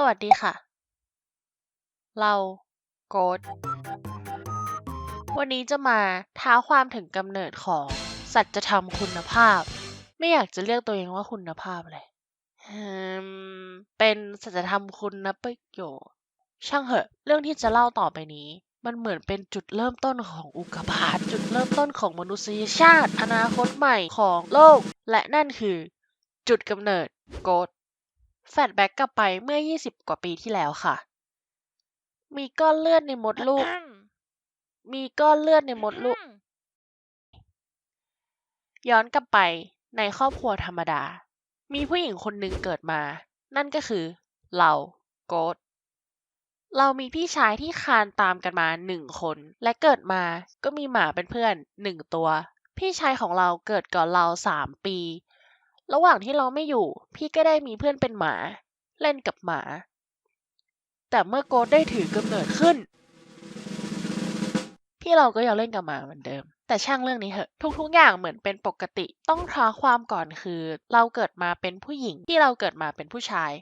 สวัสดีค่ะ เราโกดวันนี้จะมาท้าความถึงกำเนิดของสัจธรรมคุณภาพ ไม่อยากจะเรียกตัวเองว่าคุณภาพเลยเป็นสัจธรรมคุณประโยชน์ช่างเหอะ เรื่องที่จะเล่าต่อไปนี้ มันเหมือนเป็นจุดเริ่มต้นของอุกกาบาตจุดเริ่มต้นของมนุษยชาติ อนาคตใหม่ของโลก และนั่นคือ จุดกำเนิดโกด แฟลชแบ็กกลับไปเมื่อ20กว่าปีที่แล้วค่ะ มีก้อนเลือดในมดลูก มีก้อนเลือดในมดลูก ย้อนกลับไปในครอบครัวธรรมดา มีผู้หญิงคนหนึ่งเกิดมา นั่นก็คือ เราโกดเรามีพี่ชายที่คลานตามกันมาหนึ่งคน และเกิดมาก็มีหมาเป็นเพื่อนหนึ่งตัว พี่ชายของเราเกิดก่อนเราสามปี ระหว่างที่เราไม่อยู่ พี่ก็ได้มีเพื่อนเป็นหมา เล่นกับหมา แต่เมื่อโกดได้ถือกำเนิดขึ้น พี่เราก็ยังเล่นกับหมาเหมือนเดิม แต่ช่างเรื่องนี้เหอะ ทุก ๆ อย่างเหมือนเป็นปกติ ต้องท้าความก่อนคือ เราเกิดมาเป็นผู้หญิงที่เราเกิดมาเป็นผู้ชาย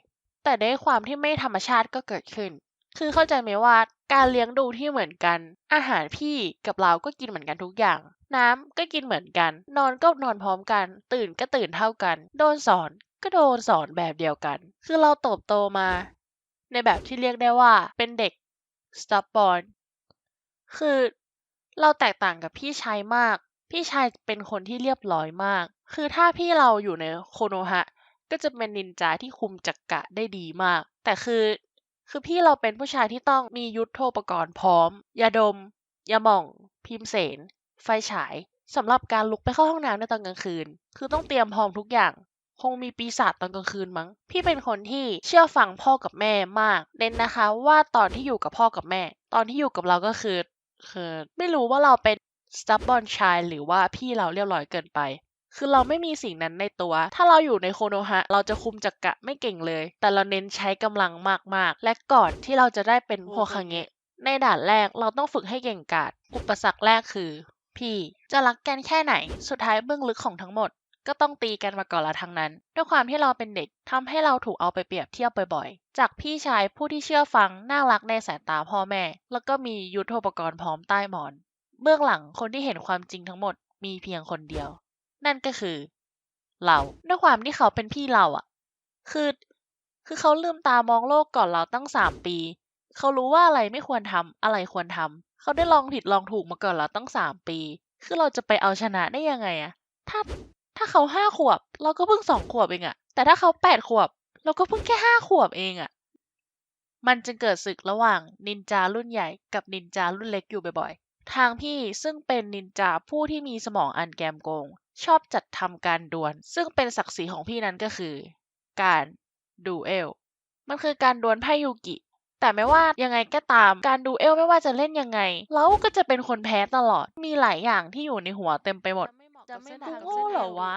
แต่ด้วยความที่ไม่ธรรมชาติก็เกิดขึ้น คือเข้าใจไหมว่าการเลี้ยงดูที่เหมือนกัน อาหารพี่กับเราก็กินเหมือนกันทุกอย่างน้ำก็กินเหมือนกัน นอนก็นอนพร้อมกัน ตื่นก็ตื่นเท่ากัน โดนสอนก็โดนสอนแบบเดียวกัน คือเราเติบโตมา ในแบบที่เรียกได้ว่าเป็นเด็ก stubborn คือเราแตกต่างกับพี่ชายมาก พี่ชายเป็นคนที่เรียบร้อยมาก คือถ้าพี่เราอยู่ในโคโนฮะ ก็จะเป็นนินจาที่คุมจักกะได้ดีมาก แต่คือ คือพี่เราเป็นผู้ชายที่ต้องมียุทธโธปกรณ์พร้อมยาดมยาหม่อง พิมเสน ไฟฉายสำหรับการลุกไปเข้าห้องน้ำในตอนกลางคืน คือต้องเตรียมพร้อมทุกอย่าง คงมีปีศาจตอนกลางคืนมั้ง พี่เป็นคนที่เชื่อฟังพ่อกับแม่มาก เน้นนะคะว่าตอนที่อยู่กับพ่อกับแม่ ตอนที่อยู่กับเราก็คือคือไม่รู้ว่าเราเป็น stubborn child หรือว่าพี่เราเรียบร้อยเกินไป คือเราไม่มีสิ่งนั้นในตัว ถ้าเราอยู่ในโคโนฮะ เราจะคุมจักกะไม่เก่งเลย แต่เราเน้นใช้กำลังมากๆ และก่อนที่เราจะได้เป็นโฮคาเงะในด่านแรกเราต้องฝึกให้เก่งกาจอุปสรรคแรกคือ พี่จะรักกันแค่ไหน สุดท้ายเบื้องลึกของทั้งหมด ก็ต้องตีกันมาก่อนละทั้งนั้น ด้วยความที่เราเป็นเด็กทำให้เราถูกเอาไปเปรียบเทียบบ่อยๆ จากพี่ชายผู้ที่เชื่อฟังน่ารักในสายตาพ่อแม่ แล้วก็มียุทธปกรณ์พร้อมใต้หมอน เบื้องหลังคนที่เห็นความจริงทั้งหมดมีเพียงคนเดียว นั่นก็คือ เราด้วยความที่เขาเป็นพี่เราอะคือ คือเขาลืมตามองโลกก่อนเราตั้งสามปี เขารู้ว่าอะไรไม่ควรทำอะไรควรทำ เขาได้ลองผิดลองถูกมาก่อนเราตั้งสามปี คือเราจะไปเอาชนะได้ยังไงอะถ้าถ้าเขาห้าขวบ เราก็เพิ่งสองขวบเองอะแต่ถ้าเขาแปดขวบ เราก็เพิ่งแค่ห้าขวบเองอะมันจึงเกิดศึกระหว่างนินจารุ่นใหญ่กับนินจารุ่นเล็กอยู่บ่อยๆ ทางพี่ซึ่งเป็นนินจาผู้ที่มีสมองอันแกมโกง ชอบจัดทำการดวล ซึ่งเป็นศักดิ์ศรีของพี่นั้นก็คือ การดูเอล มันคือการดวลไพ่ยูกิ แต่ไม่ว่ายังไงก็ตาม การดูเอลไม่ว่าจะเล่นยังไง เราก็จะเป็นคนแพ้ตลอด มีหลายอย่างที่อยู่ในหัวเต็มไปหมดจะไม่กูทางโง่เหรอวะ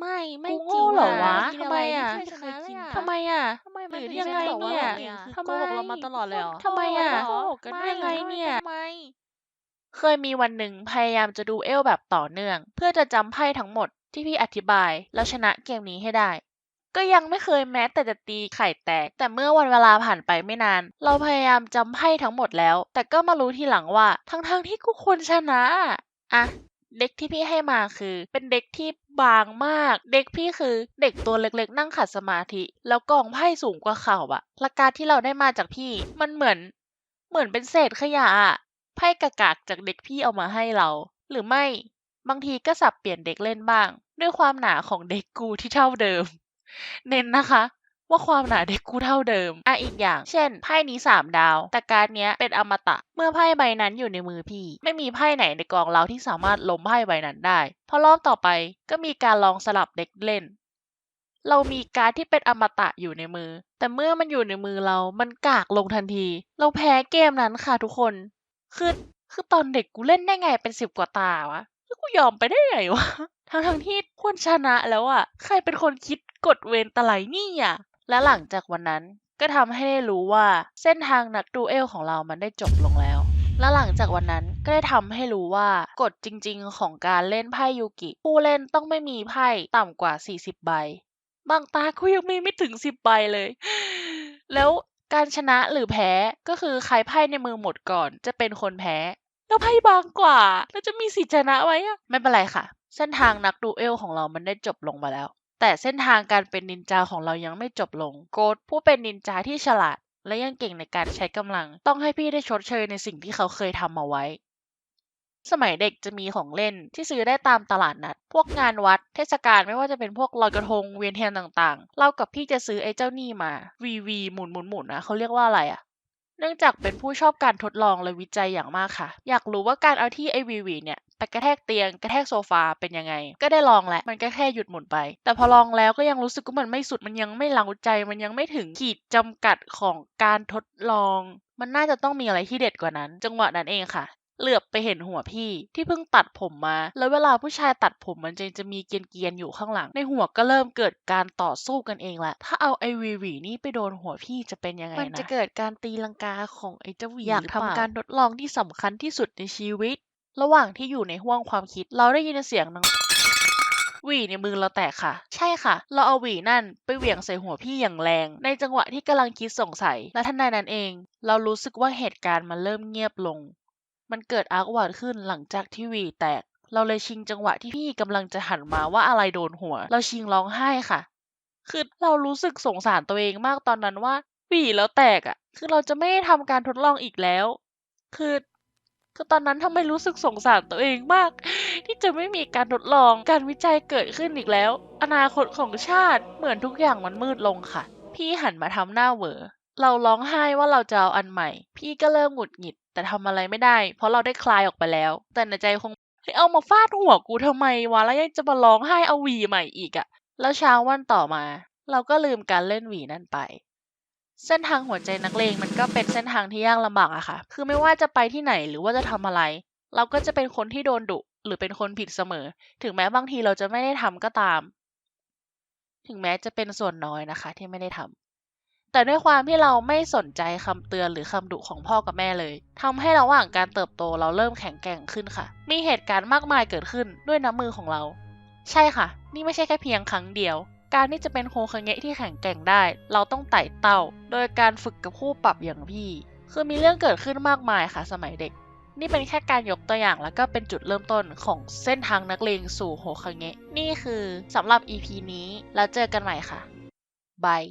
ไม่ไม่กูจโง่ริงเหรอวะทำไมอะไม่เคยกินทำไมอะทำไมมันหรือถึยังไงด้บอกว่าเนี่ยราทำไมโกหกเรามาตลอดเลยเหรอทำไมอะโกหกกันไม่ได้ยังไงเนี่ยทำไมเคยมีวันหนึ่งพยายามจะดูเอลแบบต่อเนื่อง เพื่อจะจำไพ่ทั้งหมดที่พี่อธิบาย แล้วชนะเกมนี้ให้ได้ ก็ยังไม่เคยแม้แต่จะตีไข่แตก แต่เมื่อวันเวลาผ่านไปไม่นาน เราพยายามจำไพ่ทั้งหมดแล้ว แต่ก็มารู้ทีหลังว่า ทั้งๆที่กูควรชนะอะเด็กที่พี่ให้มาคือ เป็นเด็กที่บางมาก เด็กพี่คือเด็กตัวเล็กๆ นั่งขัดสมาธิ แล้วกองไพ่สูงกว่าเข่าอะและการที่เราได้มาจากพี่มันเหมือน เหมือนเป็นเศษขยะอะไพ่กากๆจากเด็กพี่เอามาให้เรา หรือไม่ บางทีก็สับเปลี่ยนเด็กเล่นบ้าง ด้วยความหนาของเด็กกูที่เท่าเดิม เน้นนะคะว่าความหนาเด็กกูเท่าเดิม อะอีกอย่าง เช่น ไพ่นี้สามดาว แต่การเนี้ยเป็นอมตะ เมื่อไพ่ใบนั้นอยู่ในมือพี่ ไม่มีไพ่ไหนในกองเราที่สามารถล้มไพ่ใบนั้นได้ พอรอบต่อไปก็มีการลองสลับเด็กเล่น เรามีการที่เป็นอมตะอยู่ในมือ แต่เมื่อมันอยู่ในมือเรา มันกากลงทันที เราแพ้เกมนั้นค่ะทุกคน คือ คือตอนเด็กกูเล่นได้ไงเป็นสิบกว่าตาวะ กูยอมไปได้ไงวะ ทั้งทั้งที่ควรชนะแล้วอะใครเป็นคนคิด กฎเวรตะไลนี่อะและหลังจากวันนั้นก็ทำให้ได้รู้ว่าเส้นทางนักดูเอลของเรามันได้จบลงแล้ว และหลังจากวันนั้นก็ได้ทำให้รู้ว่ากฎจริงๆ ของการเล่นไพ่ยูกิ ผู้เล่นต้องไม่มีไพ่ต่ำกว่า 40 ใบบางตากูยังมีไม่ถึง 10 ใบเลย แล้วการชนะหรือแพ้ก็คือใครไพ่ในมือหมดก่อน จะเป็นคนแพ้ แล้วไพ่บางกว่า แล้วจะมีสิทธิชนะไว้อะไม่เป็นไรค่ะ เส้นทางนักดูเอลของเรามันได้จบลงมาแล้ว แต่เส้นทางการเป็นนินจาของเรายังไม่จบลง โกดผู้เป็นนินจาที่ฉลาด และยังเก่งในการใช้กำลัง ต้องให้พี่ได้ชดเชยในสิ่งที่เขาเคยทำมาไว้ สมัยเด็กจะมีของเล่นที่ซื้อได้ตามตลาดนัด พวกงานวัด เทศกาลไม่ว่าจะเป็นพวกลอยกระทง เวียนเทียนต่างๆ เรากับพี่จะซื้อไอ้เจ้านี่มา วีวีหมุนหมุนหมุนนะเขาเรียกว่าอะไรอะเนื่องจากเป็นผู้ชอบการทดลองและวิจัยอย่างมากค่ะ อยากรู้ว่าการเอาที่ไอวีวีเนี่ย ไปกระแทกเตียงกระแทกโซฟาเป็นยังไง ก็ได้ลองแล้วมันก็แค่หยุดหมุนไป แต่พอลองแล้วก็ยังรู้สึกว่ามันไม่สุดมันยังไม่เล้าใจ มันยังไม่ถึงขีดจำกัดของการทดลอง มันน่าจะต้องมีอะไรที่เด็ดกว่านั้น จังหวะนั้นเองค่ะเหลือบไปเห็นหัวพี่ที่เพิ่งตัดผมมา แล้วเวลาผู้ชายตัดผมมันจะจะมีเกรียนๆอยู่ข้างหลัง ในหัวก็เริ่มเกิดการต่อสู้กันเองแหละถ้าเอาไอวีวีนี่ไปโดนหัวพี่จะเป็นยังไงนะมันจะเกิดการตีลังกาของไอเจ้าวีอยากทำการทดลองที่สำคัญที่สุดในชีวิต ระหว่างที่อยู่ในห้วงความคิด เราได้ยินเสียงนังหวีในมือเราแตกค่ะ ใช่ค่ะ เราเอาหวีนั่นไปเหวี่ยงใส่หัวพี่อย่างแรง ในจังหวะที่กำลังคิดสงสัย และทันใดนั้นเอง เรารู้สึกว่าเหตุการณ์มันเริ่มเงียบลง มันเกิดอาร์ควาดขึ้นหลังจากที่หวีแตก เราเลยชิงจังหวะที่พี่กำลังจะหันมาว่าอะไรโดนหัว เราชิงร้องไห้ค่ะ คือเรารู้สึกสงสารตัวเองมากตอนนั้นว่าหวีแล้วแตกอะ่ะ คือเราจะไม่ได้ทำการทดลองอีกแล้ว คือ คือตอนนั้นทำไมรู้สึกสงสารตัวเองมาก ที่จะไม่มีการทดลองการวิจัยเกิดขึ้นอีกแล้ว อนาคตของชาติเหมือนทุกอย่างมันมืดลงค่ะ พี่หันมาทำหน้าเวอเราร้องไห้ว่าเราจะเอาอันใหม่ พี่ก็เริ่มหงุดหงิด แต่ทำอะไรไม่ได้ เพราะเราได้คลายออกไปแล้ว แต่ในใจคงเฮ้ยเอามาฟาดหัวกูทำไมวะแล้วยังจะมาร้องไห้เอาวีใหม่อีกอะแล้วเช้าวันต่อมา เราก็ลืมการเล่นวีนั่นไป เส้นทางหัวใจนักเลงมันก็เป็นเส้นทางที่ยากลำบากอะค่ะ คือไม่ว่าจะไปที่ไหนหรือว่าจะทำอะไร เราก็จะเป็นคนที่โดนดุหรือเป็นคนผิดเสมอ ถึงแม้บางทีเราจะไม่ได้ทำก็ตาม ถึงแม้จะเป็นส่วนน้อยนะคะ ที่ไม่ได้ทำแต่ด้วยความที่เราไม่สนใจคำเตือนหรือคำดุของพ่อกับแม่เลยทำให้ระหว่างการเติบโตเราเริ่มแข็งแกร่งขึ้นค่ะ มีเหตุการณ์มากมายเกิดขึ้นด้วยน้ำมือของเรา ใช่ค่ะ นี่ไม่ใช่แค่เพียงครั้งเดียว การที่จะเป็นโฮคาเงะที่แข็งแกร่งได้ เราต้องไต่เต้า โดยการฝึกกับผู้ปรับอย่างพี่ คือมีเรื่องเกิดขึ้นมากมายค่ะสมัยเด็ก นี่เป็นแค่การยกตัวอย่างแล้วก็เป็นจุดเริ่มต้นของเส้นทางนักเลงสู่โฮคาเงะ นี่คือสำหรับ EP นี้ แล้วเจอกันใหม่ค่ะบาย